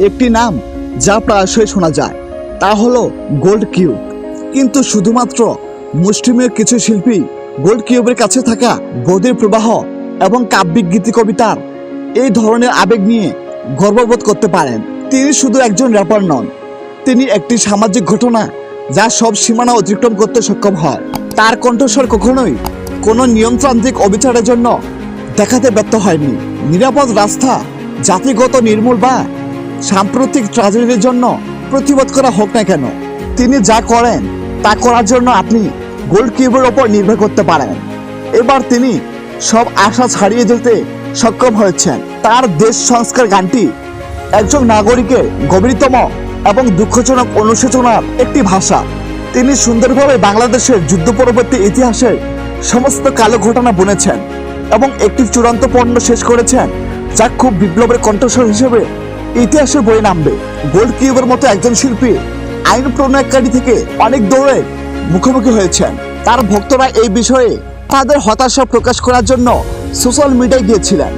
একটি নাম যা প্রায়শই শোনা যায়, তা হলো গোল্ড কিউব। কিন্তু শুধুমাত্র মুষ্টিমেয় কিছু শিল্পী গোল্ড কিউবের কাছে থাকা গদির প্রবাহ এবং কাব্যিক গীতি কবিতার এই ধরনের আবেগ নিয়ে গর্ববোধ করতে পারেন। তিনি শুধু একজন র্যাপার নন, তিনি একটি সামাজিক ঘটনা যা সব সীমানা অতিক্রম করতে সক্ষম হয়। তার কণ্ঠস্বর কখনোই কোনো নিয়মতান্ত্রিক অবিচারের জন্য দেখাতে ব্যর্থ হয়নি। নিরাপদ রাস্তা, জাতিগত নির্মূল বা সাম্প্রতিক ট্রাজেডির জন্য প্রতিবাদ করা হোক না কেন, তিনি যা করেন, তা করার জন্য আপনি গোল্ড কিউবের ওপর নির্ভর করতে পারেন। এবার তিনি সব আশা ছাড়িয়ে যেতে সক্ষম হয়েছেন। তার দেশ সংস্কার গানটি একজন নাগরিকের গভীরতম এবং দুঃখজনক অনুশোচনার একটি ভাষা। তিনি সুন্দরভাবে বাংলাদেশের যুদ্ধ পরবর্তী ইতিহাসের সমস্ত কালো ঘটনা বুনেছেন এবং একটি চূড়ান্ত পণ্য শেষ করেছেন, যা খুব বিপ্লবের কণ্ঠস্বর হিসেবে ইতিহাসে বয়ে নামবে। গোল্ড কিউবের মতো একজন শিল্পী আইন প্রণয়কারী থেকে অনেক দৌড়ে মুখোমুখি হয়েছেন। তার ভক্তরা এই বিষয়ে তাদের হতাশা প্রকাশ করার জন্য সোশ্যাল মিডিয়ায় গিয়েছিলেন।